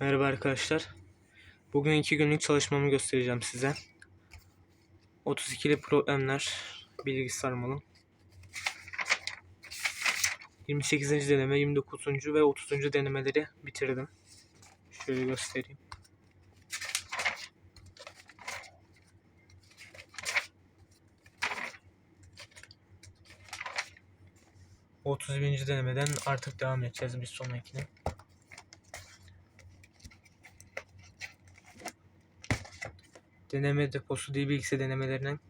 Merhaba arkadaşlar. Bugün iki günlük çalışmamı göstereceğim size. 32'li problemler bilgi sarmalı. 28. deneme, 29. ve 30. denemeleri bitirdim. Şöyle göstereyim. Otuz birinci denemeden artık devam edeceğiz bir sonrakine. Deneme deposu dil bilgisi denemelerinin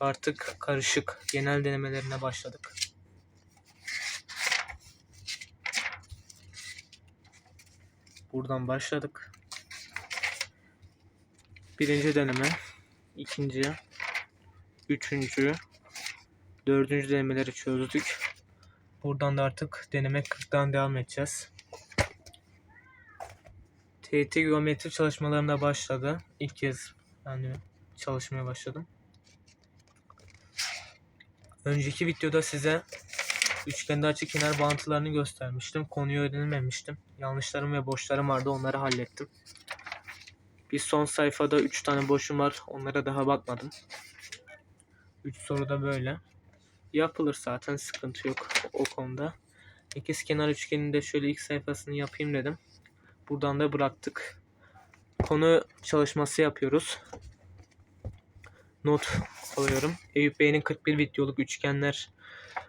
artık karışık genel denemelerine başladık. Buradan başladık. Birinci deneme, ikinci, üçüncü, dördüncü denemeleri çözdük. Buradan da artık deneme 40'tan devam edeceğiz. TYT geometri çalışmalarına başladı. İlk kez yani çalışmaya başladım. Önceki videoda size üçgende açı kenar bağıntılarını göstermiştim. Konuyu öğrenememiştim. Yanlışlarım ve boşlarım vardı onları hallettim. Bir son sayfada 3 tane boşum var. Onlara daha bakmadım. 3 soru da böyle. Yapılır zaten sıkıntı yok o konuda. İkiz kenar üçgeninde şöyle ilk sayfasını yapayım dedim. Buradan da bıraktık. Konu çalışması yapıyoruz. Not alıyorum. Eyüp Bey'in 41 videoluk üçgenler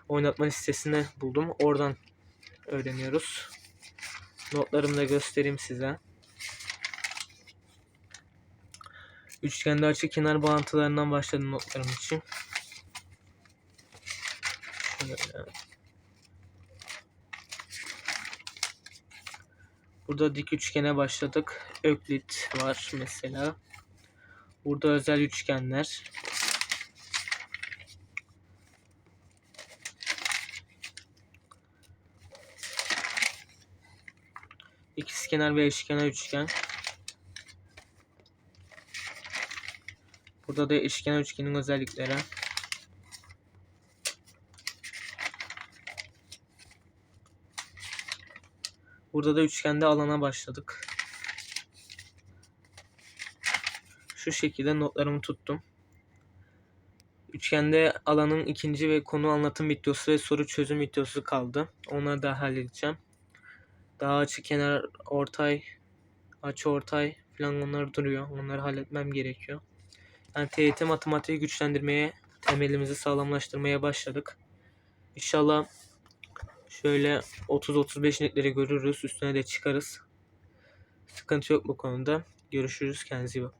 oynatma listesini buldum. Oradan öğreniyoruz. Notlarımı da göstereyim size. Üçgende açı kenar bağıntılarından başladım notlarım için. Burada dik üçgene başladık. Öklit var mesela. Burada özel üçgenler. İkizkenar ve eşkenar üçgen. Burada da eşkenar üçgenin özellikleri. Burada da üçgende alana başladık. Şu şekilde notlarımı tuttum. Üçgende alanın ikinci ve konu anlatım videosu ve soru çözüm videosu kaldı. Onları da halledeceğim. Daha açı kenar ortay, açı ortay falan onlar duruyor. Onları halletmem gerekiyor. Yani TYT matematiği güçlendirmeye, temelimizi sağlamlaştırmaya başladık. İnşallah şöyle 30-35 netleri görürüz. Üstüne de çıkarız. Sıkıntı yok bu konuda. Görüşürüz. Kendinize iyi bakın.